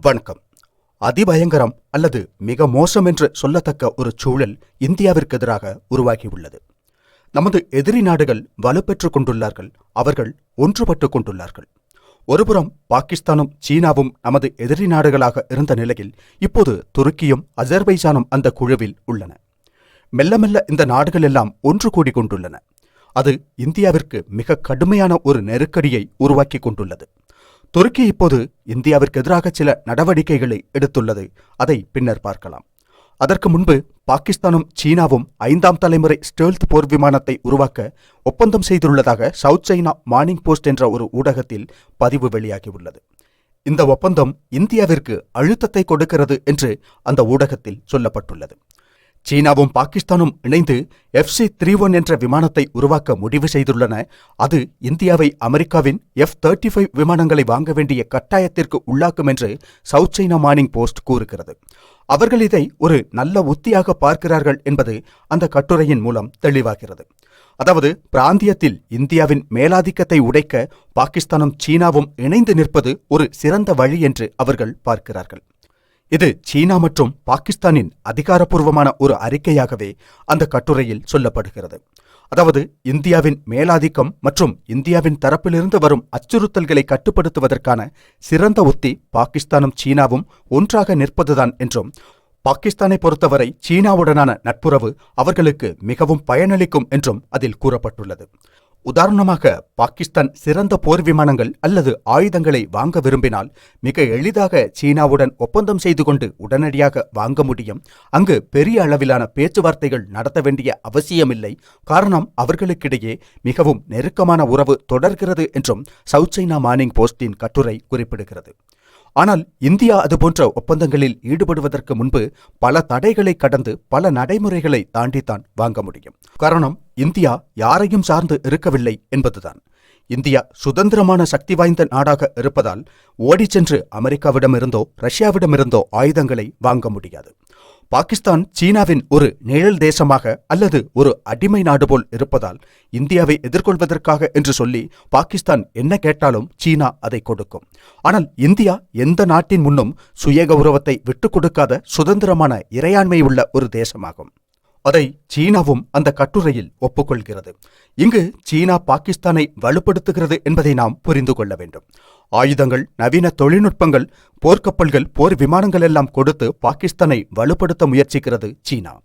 வணக்கம். அதிபயங்கரம் அல்லது மிக மோசம் என்று சொல்லத்தக்க ஒரு சூழல் இந்தியாவிற்கு எதிராக உருவாகியுள்ளது. நமது எதிரி நாடுகள் வலுப்பெற்றுக் கொண்டுள்ளார்கள். அவர்கள் ஒன்றுபட்டுக் கொண்டுள்ளார்கள். ஒருபுறம் பாகிஸ்தானும் சீனாவும் நமது எதிரி நாடுகளாக இருந்த நிலையில் இப்போது துருக்கியும் அஜர்பைஜானும் அந்த குழுவில் உள்ளன. மெல்ல மெல்ல இந்த நாடுகள் எல்லாம் ஒன்று கூடி கொண்டுள்ளன. அது இந்தியாவிற்கு மிக கடுமையான ஒரு நெருக்கடியை உருவாக்கி கொண்டுள்ளது. துருக்கி இப்போது இந்தியாவிற்கு எதிராக சில நடவடிக்கைகளை எடுத்துள்ளது. அதை பின்னர் பார்க்கலாம். அதற்கு முன்பு பாகிஸ்தானும் சீனாவும் ஐந்தாம் தலைமுறை ஸ்டெல்த் போர் விமானத்தை உருவாக்க ஒப்பந்தம் செய்துள்ளதாக சவுத் சைனா மார்னிங் போஸ்ட் என்ற ஒரு ஊடகத்தில் பதிவு வெளியாகியுள்ளது. இந்த ஒப்பந்தம் இந்தியாவிற்கு அழுத்தத்தை கொடுக்கிறது என்று அந்த ஊடகத்தில் சொல்லப்பட்டுள்ளது. சீனாவும் பாகிஸ்தானும் இணைந்து எஃப்சி த்ரீ ஒன் என்ற விமானத்தை உருவாக்க முடிவு செய்துள்ளன. அது இந்தியாவை அமெரிக்காவின் எஃப் தேர்ட்டி ஃபைவ் விமானங்களை வாங்க வேண்டிய கட்டாயத்திற்கு உள்ளாக்கும் என்று சவுத் சைனா மார்னிங் போஸ்ட் கூறுகிறது. அவர்கள் இதை ஒரு நல்ல உத்தியாக பார்க்கிறார்கள் என்பது அந்த கட்டுரையின் மூலம் தெளிவாகிறது. அதாவது பிராந்தியத்தில் இந்தியாவின் மேலாதிக்கத்தை உடைக்க பாகிஸ்தானும் சீனாவும் இணைந்து நிற்பது ஒரு சிறந்த வழி என்று அவர்கள் பார்க்கிறார்கள். இது சீனா மற்றும் பாகிஸ்தானின் அதிகாரப்பூர்வமான ஒரு அறிக்கையாகவே அந்த கட்டுரையில் சொல்லப்படுகிறது. அதாவது இந்தியாவின் மேலாதிக்கம் மற்றும் இந்தியாவின் தரப்பிலிருந்து வரும் அச்சுறுத்தல்களை கட்டுப்படுத்துவதற்கான சிறந்த உத்தி பாகிஸ்தானும் சீனாவும் ஒன்றாக நிற்பதுதான் என்றும் பாகிஸ்தானை பொறுத்தவரை சீனாவுடனான நட்புறவு அவர்களுக்கு மிகவும் பயனளிக்கும் என்றும் அதில் கூறப்பட்டுள்ளது. உதாரணமாக பாகிஸ்தான் சிறந்த போர் விமானங்கள் அல்லது ஆயுதங்களை வாங்க விரும்பினால் மிக எளிதாக சீனாவுடன் ஒப்பந்தம் செய்து கொண்டு உடனடியாக வாங்க முடியும். அங்கு பெரிய அளவிலான பேச்சுவார்த்தைகள் நடத்த வேண்டிய அவசியமில்லை. காரணம் அவர்களுக்கிடையே மிகவும் நெருக்கமான உறவு தொடர்கிறது என்றும் சவுத் சைனா மார்னிங் போஸ்டின் கட்டுரை குறிப்பிடுகிறது. ஆனால் இந்தியா அதுபோன்ற ஒப்பந்தங்களில் ஈடுபடுவதற்கு முன்பு பல தடைகளை கடந்து பல நடைமுறைகளை தாண்டித்தான் வாங்க முடியும். காரணம் இந்தியா யாரையும் சார்ந்து இருக்கவில்லை என்பதுதான். இந்தியா சுதந்திரமான சக்தி வாய்ந்த நாடாக இருப்பதால் ஓடிச் சென்று அமெரிக்காவிடமிருந்தோ ரஷ்யாவிடமிருந்தோ ஆயுதங்களை வாங்க முடியாது. பாகிஸ்தான் சீனாவின் ஒரு நிழல் தேசமாக அல்லது ஒரு அடிமை நாடு போல் இருப்பதால் இந்தியாவை எதிர்கொள்வதற்காக என்று சொல்லி பாகிஸ்தான் என்ன கேட்டாலும் சீனா அதை கொடுக்கும். ஆனால் இந்தியா எந்த நாட்டின் முன்னும் சுய கௌரவத்தை விட்டுக் கொடுக்காத சுதந்திரமான இறையாண்மை உள்ள ஒரு தேசமாகும். அதை சீனாவும் அந்த கட்டுரையில் ஒப்புக்கொள்கிறது. இங்கு சீனா பாகிஸ்தானை வலுப்படுத்துகிறது என்பதை நாம் புரிந்து கொள்ள வேண்டும். ஆயுதங்கள் நவீன தொழில்நுட்பங்கள் போர்க்கப்பல்கள் போர் விமானங்கள் எல்லாம் கொடுத்து பாகிஸ்தானை வலுப்படுத்த முயற்சிக்கிறது சீனா.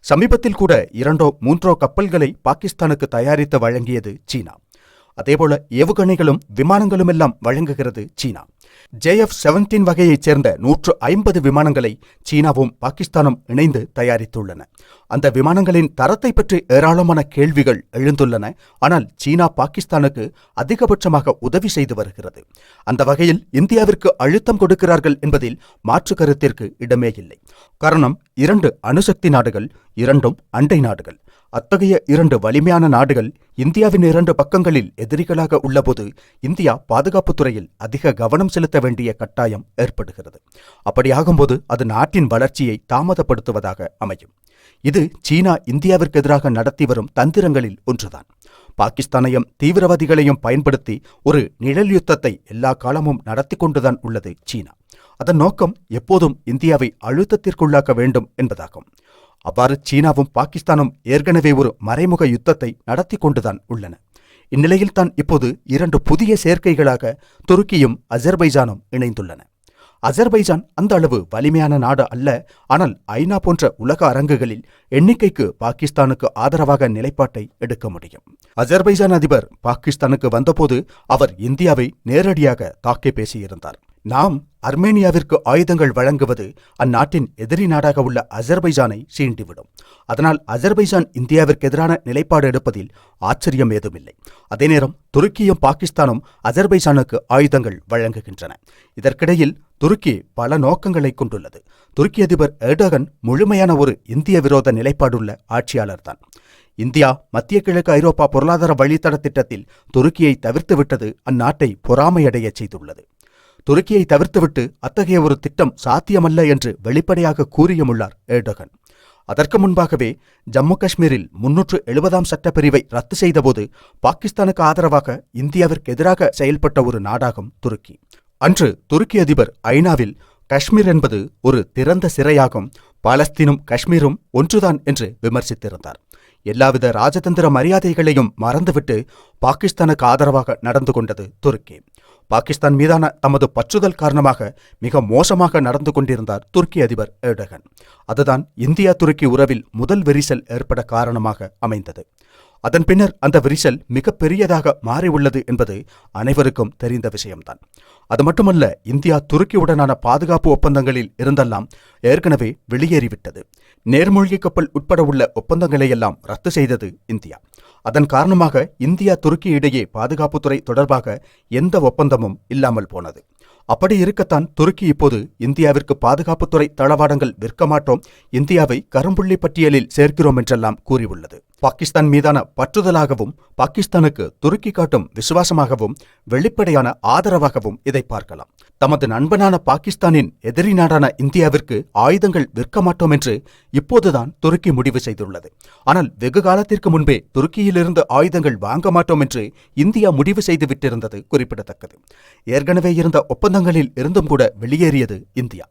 சமீபத்தில் கூட இரண்டோ மூன்றோ கப்பல்களை பாகிஸ்தானுக்கு தயாரித்து வழங்கியது சீனா. அதேபோல ஏவுகணைகளும் விமானங்களும் எல்லாம் வழங்குகிறது சீனா. ஜேஎஃப் செவன்டீன் வகையைச் சேர்ந்த நூற்று ஐம்பது விமானங்களை சீனாவும் பாகிஸ்தானும் இணைந்து தயாரித்துள்ளன. அந்த விமானங்களின் தரத்தை பற்றி ஏராளமான கேள்விகள் எழுந்துள்ளன. ஆனால் சீனா பாகிஸ்தானுக்கு அதிகபட்சமாக உதவி செய்து வருகிறது. அந்த வகையில் இந்தியாவிற்கு அழுத்தம் கொடுக்கிறார்கள் என்பதில் மாற்று கருத்திற்கு இடமே இல்லை. காரணம் இரண்டு அணுசக்தி நாடுகள் இரண்டும் அண்டை நாடுகள். அத்தகைய இரண்டு வலிமையான நாடுகள் இந்தியாவின் இரண்டு பக்கங்களில் எதிரிகளாக உள்ளபோது இந்தியா பாதுகாப்புத் துறையில் அதிக கவனம் செலுத்த வேண்டிய கட்டாயம் ஏற்படுகிறது. அப்படியாகும்போது அது நாட்டின் வளர்ச்சியை தாமதப்படுத்துவதாக அமையும். இது சீனா இந்தியாவிற்கு எதிராக நடத்தி வரும் தந்திரங்களில் ஒன்றுதான். பாகிஸ்தானையும் தீவிரவாதிகளையும் பயன்படுத்தி ஒரு நிழல் யுத்தத்தை எல்லா காலமும் நடத்தி கொண்டுதான் உள்ளது சீனா. அதன் நோக்கம் எப்போதும் இந்தியாவை அழுத்தத்திற்குள்ளாக்க வேண்டும் என்பதாகும். அவ்வாறு சீனாவும் பாகிஸ்தானும் ஏற்கனவே ஒரு மறைமுக யுத்தத்தை நடத்தி கொண்டுதான் உள்ளன. இந்நிலையில் தான் இப்போது இரண்டு புதிய சேர்க்கைகளாக துருக்கியும் அஜர்பைஜானும் இணைந்துள்ளன. அஜர்பைஜான் அந்த அளவு வலிமையான நாடு அல்ல ஆனால் ஐநா போன்ற உலக அரங்குகளில் எண்ணிக்கைக்கு பாகிஸ்தானுக்கு ஆதரவாக நிலைப்பாட்டை எடுக்க முடியும். அஜர்பைஜான் அதிபர் பாகிஸ்தானுக்கு வந்தபோது அவர் இந்தியாவை நேரடியாக தாக்கி பேசியிருந்தார். நாம் அர்மேனியாவிற்கு ஆயுதங்கள் வழங்குவது அந்நாட்டின் எதிரி நாடாக உள்ள அஜர்பைஜானை சீண்டிவிடும். அதனால் அஜர்பைஜான் இந்தியாவிற்கு எதிரான நிலைப்பாடு எடுப்பதில் ஆச்சரியம் ஏதுமில்லை. அதே நேரம் துருக்கியும் பாகிஸ்தானும் அஜர்பைஜானுக்கு ஆயுதங்கள் வழங்குகின்றன. இதற்கிடையில் துருக்கி பல நோக்கங்களை கொண்டுள்ளது. துருக்கி அதிபர் எர்டகன் முழுமையான ஒரு இந்திய விரோத நிலைப்பாடுள்ள ஆட்சியாளர்தான். இந்தியா மத்திய கிழக்கு ஐரோப்பா பொருளாதார வழித்தட திட்டத்தில் துருக்கியை தவிர்த்துவிட்டது அந்நாட்டை பொறாமையடையச் செய்துள்ளது. துருக்கியை தவிர்த்துவிட்டு அத்தகைய ஒரு திட்டம் சாத்தியமல்ல என்று வெளிப்படையாக கூறியுமுள்ளார் ஏர்டோகன். அதற்கு முன்பாகவே ஜம்மு காஷ்மீரில் முன்னூற்று எழுபதாம் சட்டப்பிரிவை ரத்து செய்தபோது பாகிஸ்தானுக்கு ஆதரவாக இந்தியாவிற்கு எதிராக செயல்பட்ட ஒரு நாடாகும் துருக்கி. அன்று துருக்கி அதிபர் ஐநாவில் காஷ்மீர் என்பது ஒரு திறந்த சிறையாகும் பாலஸ்தீனும் காஷ்மீரும் ஒன்றுதான் என்று விமர்சித்திருந்தார். எல்லாவித ராஜதந்திர மரியாதைகளையும் மறந்துவிட்டு பாகிஸ்தானுக்கு ஆதரவாக நடந்து கொண்டது துருக்கி. பாகிஸ்தான் மீதான தமது பற்றுதல் காரணமாக மிக மோசமாக நடந்து கொண்டிருந்தார் துருக்கி அதிபர் எர்டகன். அதுதான் இந்தியா துருக்கி உறவில் முதல் விரிசல் ஏற்பட காரணமாக அமைந்தது. அதன் பின்னர் அந்த விரிசல் மிக பெரியதாக மாறியுள்ளது என்பது அனைவருக்கும் தெரிந்த விஷயம்தான். அது மட்டுமல்ல இந்தியா துருக்கியுடனான பாதுகாப்பு ஒப்பந்தங்களில் இருந்தெல்லாம் ஏற்கனவே வெளியேறிவிட்டது. நேர்மூழ்கி கப்பல் உட்பட உள்ள ஒப்பந்தங்களையெல்லாம் ரத்து செய்தது இந்தியா. அதன் காரணமாக இந்தியா துருக்கி இடையே பாதுகாப்புத்துறை தொடர்பாக எந்த ஒப்பந்தமும் இல்லாமல் போனது. அப்படி இருக்கத்தான் துருக்கி இப்போது இந்தியாவிற்கு பாதுகாப்புத்துறை தளவாடங்கள் விற்க மாட்டோம் இந்தியாவை கரும்புள்ளி பட்டியலில் சேர்க்கிறோம் என்றெல்லாம் கூறியுள்ளது. பாகிஸ்தான் மீதான பற்றுதலாகவும் பாகிஸ்தானுக்கு துருக்கி காட்டும் விசுவாசமாகவும் வெளிப்படையான ஆதரவாகவும் இதை பார்க்கலாம். தமது நண்பனான பாகிஸ்தானின் எதிரி நாடான இந்தியாவிற்கு ஆயுதங்கள் விற்க மாட்டோம் என்று இப்போதுதான் துருக்கி முடிவு செய்துள்ளது. ஆனால் வெகு காலத்திற்கு முன்பே துருக்கியிலிருந்து ஆயுதங்கள் வாங்க மாட்டோம் என்று இந்தியா முடிவு செய்து விட்டிருந்தது குறிப்பிடத்தக்கது. ஏற்கனவே இருந்த ஒப்பந்தங்களில் இருந்தும் கூட வெளியேறியது இந்தியா.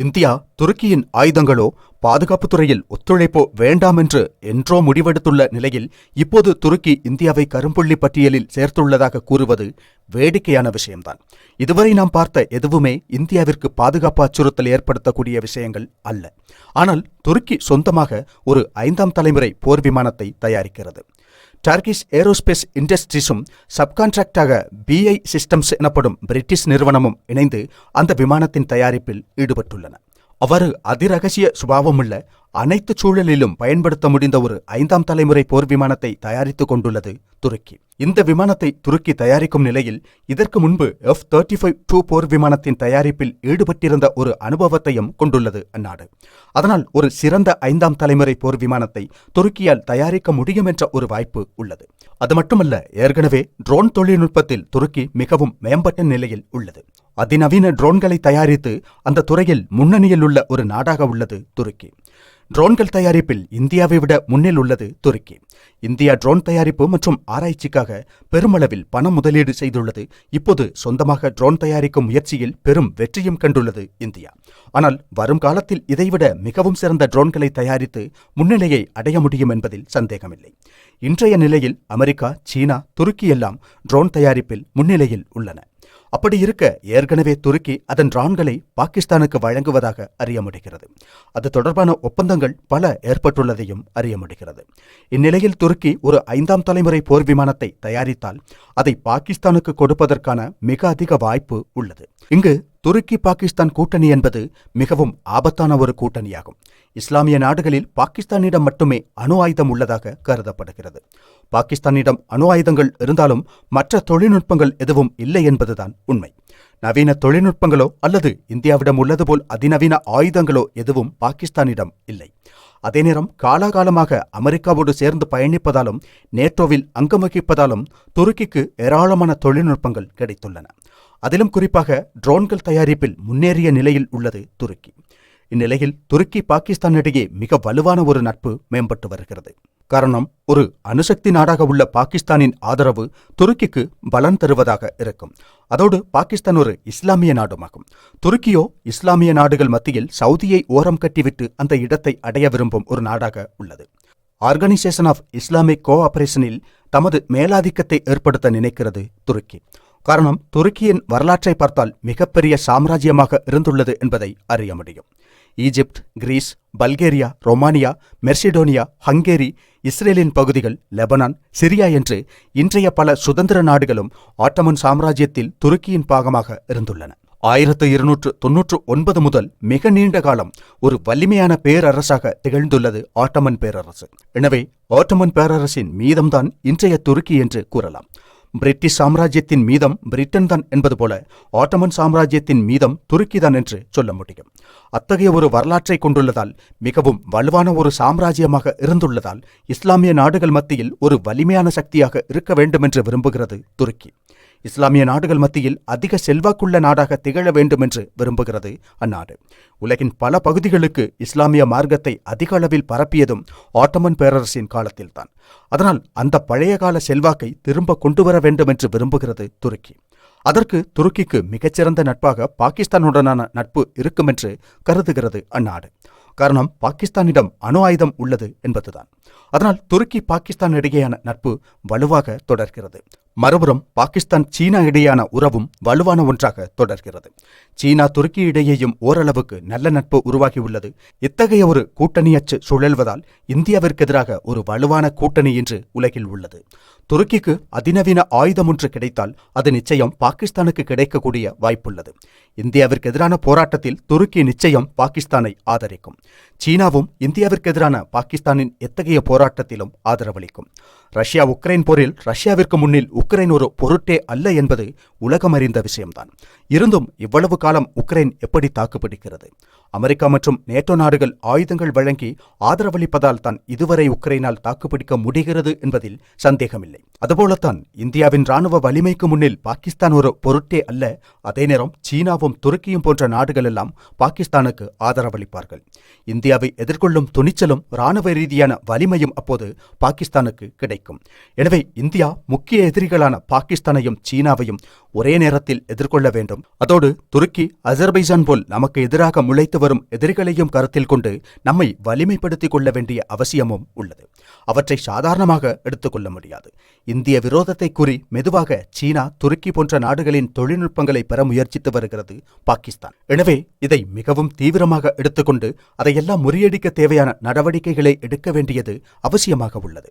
இந்தியா துருக்கியின் ஆயுதங்களோ பாதுகாப்பு துறையில் ஒத்துழைப்போ வேண்டாம் என்று என்றோ முடிவெடுத்துள்ள நிலையில் இப்போது துருக்கி இந்தியாவை கரும்புள்ளி பட்டியலில் சேர்த்துள்ளதாக கூறுவது வேடிக்கையான விஷயம்தான். இதுவரை நாம் பார்த்த எதுவுமே இந்தியாவிற்கு பாதுகாப்பு அச்சுறுத்தல் ஏற்படுத்தக்கூடிய விஷயங்கள் அல்ல. ஆனால் துருக்கி சொந்தமாக ஒரு ஐந்தாம் தலைமுறை போர் விமானத்தை தயாரிக்கிறது. டர்கிஷ் ஏரோஸ்பேஸ் இண்டஸ்ட்ரீஸும் சப்கான்ட்ராக்டாக பிஐ சிஸ்டம்ஸ் எனப்படும் பிரிட்டிஷ் நிறுவனமும் இணைந்து அந்த விமானத்தின் தயாரிப்பில் ஈடுபட்டுள்ளன. அவ்வாறு அதிரகசிய சுபாவமுள்ள அனைத்து சூழலிலும் பயன்படுத்த முடிந்த ஒரு ஐந்தாம் தலைமுறை போர் விமானத்தை தயாரித்துக் கொண்டுள்ளது துருக்கி. இந்த விமானத்தை துருக்கி தயாரிக்கும் நிலையில் இதற்கு முன்பு எஃப் தேர்ட்டி ஃபைவ் டூ போர் விமானத்தின் தயாரிப்பில் ஈடுபட்டிருந்த ஒரு அனுபவத்தையும் கொண்டுள்ளது அந்நாடு. அதனால் ஒரு சிறந்த ஐந்தாம் தலைமுறை போர் விமானத்தை துருக்கியால் தயாரிக்க முடியும் என்ற ஒரு வாய்ப்பு உள்ளது. அது மட்டுமல்ல ஏற்கனவே ட்ரோன் தொழில்நுட்பத்தில் துருக்கி மிகவும் மேம்பட்ட நிலையில் உள்ளது. அதிநவீன ட்ரோன்களை தயாரித்து அந்த துறையில் முன்னணியில் உள்ள ஒரு நாடாக உள்ளது துருக்கி. ட்ரோன்கள் தயாரிப்பில் இந்தியாவை விட முன்னில் உள்ளது துருக்கி. இந்தியா ட்ரோன் தயாரிப்பு மற்றும் ஆராய்ச்சிக்காக பெருமளவில் பணம் முதலீடு செய்துள்ளது. இப்போது சொந்தமாக ட்ரோன் தயாரிக்கும் முயற்சியில் பெரும் வெற்றியும் கண்டுள்ளது இந்தியா. ஆனால் வரும் காலத்தில் இதைவிட மிகவும் சிறந்த ட்ரோன்களை தயாரித்து முன்னிலையை அடைய முடியும் என்பதில் சந்தேகமில்லை. இன்றைய நிலையில் அமெரிக்கா சீனா துருக்கி எல்லாம் ட்ரோன் தயாரிப்பில் முன்னிலையில் உள்ளன. அப்படி இருக்க ஏற்கனவே துருக்கி அதன் ட்ரான்களை பாகிஸ்தானுக்கு வழங்குவதாக அறிய முடிகிறது அது தொடர்பான ஒப்பந்தங்கள் பல ஏற்பட்டுள்ளதையும் அறிய முடிகிறது இந்நிலையில் துருக்கி ஒரு ஐந்தாம் தலைமுறை போர் விமானத்தை தயாரித்தால் அதை பாகிஸ்தானுக்கு கொடுப்பதற்கான மிக அதிக வாய்ப்பு உள்ளது. இங்கு துருக்கி பாகிஸ்தான் கூட்டணி என்பது மிகவும் ஆபத்தான ஒரு கூட்டணியாகும். இஸ்லாமிய நாடுகளில் பாகிஸ்தானிடம் மட்டுமே அணு ஆயுதம் உள்ளதாக கருதப்படுகிறது. பாகிஸ்தானிடம் அணு ஆயுதங்கள் இருந்தாலும் மற்ற தொழில்நுட்பங்கள் எதுவும் இல்லை என்பதுதான் உண்மை. நவீன தொழில்நுட்பங்களோ அல்லது இந்தியாவிடம் உள்ளது போல் அதிநவீன ஆயுதங்களோ எதுவும் பாகிஸ்தானிடம் இல்லை. அதே நேரம் காலாகாலமாக அமெரிக்காவோடு சேர்ந்து பயணிப்பதாலும் நேட்டோவில் அங்கம் வகிப்பதாலும் துருக்கிக்கு ஏராளமான தொழில்நுட்பங்கள் கிடைத்துள்ளன. அதிலும் குறிப்பாக ட்ரோன்கள் தயாரிப்பில் முன்னேறிய நிலையில் உள்ளது துருக்கி. இந்நிலையில் துருக்கி பாகிஸ்தான் இடையே மிக வலுவான ஒரு நட்பு மேம்பட்டு வருகிறது. காரணம் ஒரு அணுசக்தி நாடாக உள்ள பாகிஸ்தானின் ஆதரவு துருக்கிக்கு பலன் தருவதாக இருக்கும். அதோடு பாகிஸ்தான் ஒரு இஸ்லாமிய நாடுமாகும். துருக்கியோ இஸ்லாமிய நாடுகள் மத்தியில் சவுதியை ஓரம் கட்டிவிட்டு அந்த இடத்தை அடைய விரும்பும் ஒரு நாடாக உள்ளது. ஆர்கனைசேஷன் ஆஃப் இஸ்லாமிக் கோஆபரேஷனில் தமது மேலாதிக்கத்தை ஏற்படுத்த நினைக்கிறது துருக்கி. காரணம் துருக்கியின் வரலாற்றை பார்த்தால் மிகப்பெரிய சாம்ராஜ்யமாக இருந்துள்ளது என்பதை அறிய முடியும். Egypt Greece Bulgaria Romania Macedonia Hungary இஸ்ரேலின் பகுதிகள் லெபனான் சிரியா என்று இன்றைய பல சுதந்திர நாடுகளும் ஆட்டமன் சாம்ராஜ்யத்தில் துருக்கியின் பாகமாக இருந்துள்ளன. ஆயிரத்து இருநூற்று தொன்னூற்று ஒன்பது முதல் மிக நீண்ட காலம் ஒரு வலிமையான பேரரசாக திகழ்ந்துள்ளது ஆட்டமன் பேரரசு எனவே ஆட்டமன் பேரரசின் மீதம்தான் இன்றைய துருக்கி என்று கூறலாம் பிரிட்டிஷ் சாம்ராஜ்யத்தின் மீதம் பிரிட்டன் தான் என்பது போல ஆட்டமன் சாம்ராஜ்யத்தின் மீதம் துருக்கிதான் என்று சொல்ல முடியும் அத்தகைய ஒரு வரலாற்றை கொண்டுள்ளதால் மிகவும் வலுவான ஒரு சாம்ராஜ்யமாக இருந்துள்ளதால் இஸ்லாமிய நாடுகள் மத்தியில் ஒரு வலிமையான சக்தியாக இருக்க வேண்டும் என்று விரும்புகிறது துருக்கி. இஸ்லாமிய நாடுகள் மத்தியில் அதிக செல்வாக்குள்ள நாடாக திகழ வேண்டும் என்று விரும்புகிறது அந்நாடு. உலகின் பல பகுதிகளுக்கு இஸ்லாமிய மார்க்கத்தை அதிக அளவில் பரப்பியதும் ஆட்டமன் பேரரசின் காலத்தில்தான். அதனால் அந்த பழைய கால செல்வாக்கை திரும்ப கொண்டு வர வேண்டும் என்று விரும்புகிறது துருக்கி. அதற்கு துருக்கிக்கு மிகச்சிறந்த நட்பாக பாகிஸ்தானுடனான நட்பு இருக்கும் என்று கருதுகிறது அந்நாடு. காரணம் பாகிஸ்தானிடம் அணு ஆயுதம் உள்ளது என்பதுதான். அதனால் துருக்கி பாகிஸ்தான் இடையேயான நட்பு வலுவாக தொடர்கிறது. மறுபுறம் பாகிஸ்தான் சீனா இடையேயான உறவும் வலுவான ஒன்றாக தொடர்கிறது. சீனா துருக்கி இடையேயும் ஓரளவுக்கு நல்ல நட்பு உருவாகியுள்ளது. இத்தகைய ஒரு கூட்டணியச்சு சுழல்வதால் இந்தியாவிற்கு எதிராக ஒரு வலுவான கூட்டணி இன்று உலகில் உள்ளது. துருக்கிக்கு அதிநவீன ஆயுதம் ஒன்று கிடைத்தால் அது நிச்சயம் பாகிஸ்தானுக்கு கிடைக்கக்கூடிய வாய்ப்புள்ளது. இந்தியாவிற்கு எதிரான போராட்டத்தில் துருக்கி நிச்சயம் பாகிஸ்தானை ஆதரிக்கும். சீனாவும் இந்தியாவிற்கு எதிரான பாகிஸ்தானின் எத்தகைய போராட்டத்திலும் ஆதரவளிக்கும். ரஷ்யா உக்ரைன் போரில் ரஷ்யாவிற்கு முன்னில் உக்ரைன் ஒரு பொருட்டே அல்ல என்பது உலகம் அறிந்த விஷயம்தான். இருந்தும் இவ்வளவு காலம் உக்ரைன் எப்படி தாக்குப்பிடிக்கிறது? அமெரிக்கா மற்றும் நேட்டோ நாடுகள் ஆயுதங்கள் வழங்கி ஆதரவளிப்பதால் தான் இதுவரை உக்ரைனால் தாக்குப்பிடிக்க முடிகிறது என்பதில் சந்தேகமில்லை. அதுபோலத்தான் இந்தியாவின் ராணுவ வலிமைக்கு முன்னில் பாகிஸ்தான் ஒரு பொருட்டே அல்ல அதே நேரம் சீனாவும் துருக்கியும் போன்ற நாடுகள் எல்லாம் பாகிஸ்தானுக்கு ஆதரவளிப்பார்கள். இந்தியாவை எதிர்கொள்ளும் துணிச்சலும் ராணுவ ரீதியான வலிமையும் அப்போது பாகிஸ்தானுக்கு கிடைக்கும். எனவே இந்தியா முக்கிய எதிரிகளான பாகிஸ்தானையும் சீனாவையும் ஒரே நேரத்தில் எதிர்கொள்ள வேண்டும். அதோடு துருக்கி அசர்பைஜான் போல் நமக்கு எதிராக முளைத்து வரும் எதிரிகளையும் கருத்தில் கொண்டு நம்மை வலிமைப்படுத்திக் கொள்ள வேண்டிய அவசியமும் உள்ளது. அவற்றை சாதாரணமாக எடுத்துக்கொள்ள முடியாது. இந்திய விரோதத்தை கூறி மெதுவாக சீனா துருக்கி போன்ற நாடுகளின் தொழில்நுட்பங்களை பெற முயற்சித்து வருகிறது பாகிஸ்தான். எனவே இதை மிகவும் தீவிரமாக எடுத்துக்கொண்டு அதையெல்லாம் முறியடிக்க தேவையான நடவடிக்கைகளை எடுக்க வேண்டியது அவசியமாக உள்ளது.